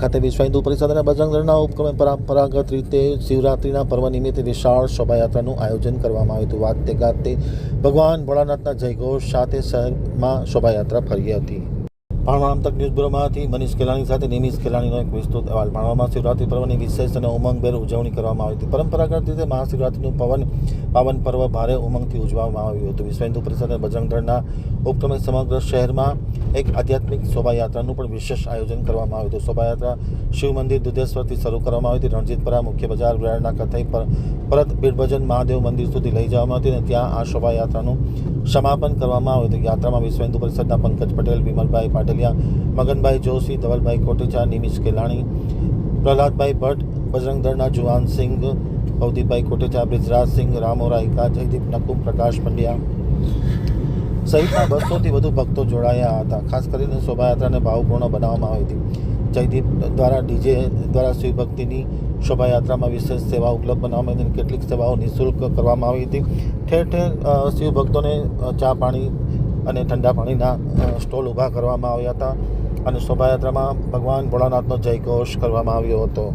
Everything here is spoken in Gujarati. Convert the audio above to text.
ખાતે વિશ્વ હિન્દુ પરિષદ અને બજરંગ દળના ઉપક્રમે પરંપરાગત રીતે શિવરાત્રિના પર્વ નિમિત્તે વિશાળ શોભાયાત્રાનું આયોજન કરવામાં આવ્યું હતું. વાગતે ગાતે ભગવાન ભોળાનાથના જયઘોષ સાથે શહેરમાં શોભાયાત્રા ફરી હતી. ભાણવામ તક ન્યૂઝ બ્યુરોમાંથી મનીષ ખેલાણી સાથે નિમિષ ખેલાણીનો એક વિસ્તૃત અહેવાલ. પાણવામાં શિવરાત્રિ પર્વની વિશેષ અને ઉમંગભેર ઉજવણી કરવામાં આવી હતી. પરંપરાગત રીતે મહાશિવરાત્રિનું પવન પાવન પર્વ ભારે ઉમંગથી ઉજવવામાં આવ્યું હતું. વિશ્વ હિન્દુ પરિષદ અને બજરંગ દળના ઉપક્રમે સમગ્ર શહેરમાં એક આધ્યાત્મિક શોભાયાત્રાનું પણ વિશેષ આયોજન કરવામાં આવ્યું હતું. શોભાયાત્રા શિવ મંદિર દુધેશ્વરથી શરૂ કરવામાં આવી હતી. રણજીતપરા મુખ્ય બજાર વિરાળના કથાઈ પર પરત બીડભજન મહાદેવ મંદિર સુધી લઈ જવામાં હતી અને ત્યાં આ શોભાયાત્રાનું સમાપન કરવામાં આવ્યું હતું. યાત્રામાં વિશ્વ હિન્દુ પરિષદના પંકજ પટેલ, વિમલભાઈ પાટલિયા, મગનભાઈ જોશી, ધવલભાઈ કોટેચા, નિમિષ કેલાણી, પ્રહલાદભાઈ ભટ્ટ બજરંગ દળના જુવાનસિંહ ભવદીપભાઈ કોટેચા બ્રિજરાજસિંહ રામો રાયકા જયદીપ નકુમ પ્રકાશ પંડ્યા સહિતના બસોથી વધુ ભક્તો જોડાયા હતા. ખાસ કરીને શોભાયાત્રાને ભાવપૂર્ણ બનાવવામાં આવી હતી. જયદીપ દ્વારા ડીજે દ્વારા શિવભક્તિની શોભાયાત્રામાં વિશેષ સેવા ઉપલબ્ધ બનાવવામાં આવી કેટલીક સેવાઓ નિઃશુલ્ક કરવામાં આવી હતી. ઠેર ઠેર શિવભક્તોને ચા પાણી અને ઠંડા પાણીના સ્ટોલ ઊભા કરવામાં આવ્યા હતા અને શોભાયાત્રામાં ભગવાન ભોળાનાથનો જયઘોષ કરવામાં આવ્યો હતો.